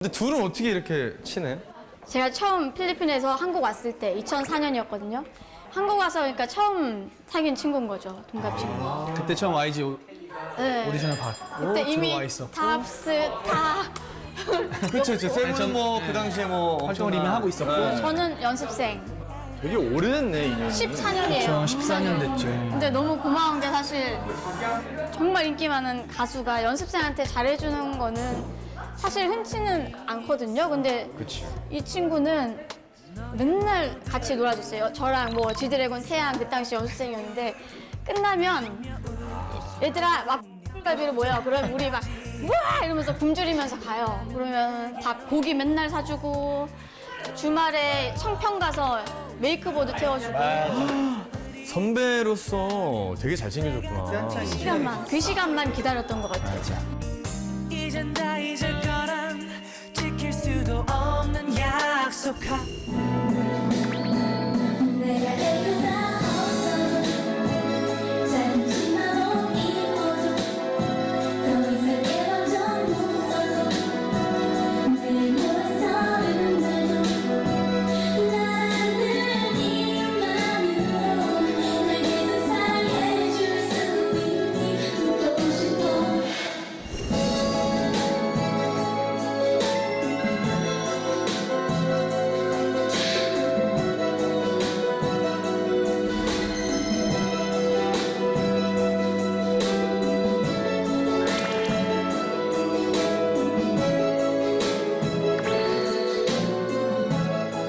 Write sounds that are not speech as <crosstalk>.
근데 둘은 어떻게 이렇게 친해? 제가 처음 필리핀에서 한국 왔을 때 2004년이었거든요. 한국 와서 그러니까 처음 사귄 친구인 거죠. 동갑 친구. 그때 처음 YG 오- 네. 오디션을 봤고 그때 이미 들어와. 탑스 타. <laughs> 그쵸, 그쵸. 세븐은 뭐, 그 당시에 뭐. 활동을 이미 하고 있었고. 저는 연습생 되게 오래됐네, 인연이. 14년이에요. 저 14년 됐죠. 근데 너무 고마운 게 사실 정말 인기 많은 가수가 연습생한테 잘해주는 거는 사실 흔치는 않거든요. 근데 그치. 이 친구는 맨날 같이 놀아줬어요. 저랑 뭐 지드래곤 태양 그 당시 연습생이었는데 끝나면 얘들아 막 갈비로 모여. 그럼 우리 막 우와 이러면서 굶주리면서 가요. 그러면 밥 고기 맨날 사주고 주말에 청평 가서 메이크보드 태워주고 선배로서 되게 잘 챙겨줬구나. 시간만 그 시간만 기다렸던 것 같아요. 이젠 다 잊을 Ahsoka.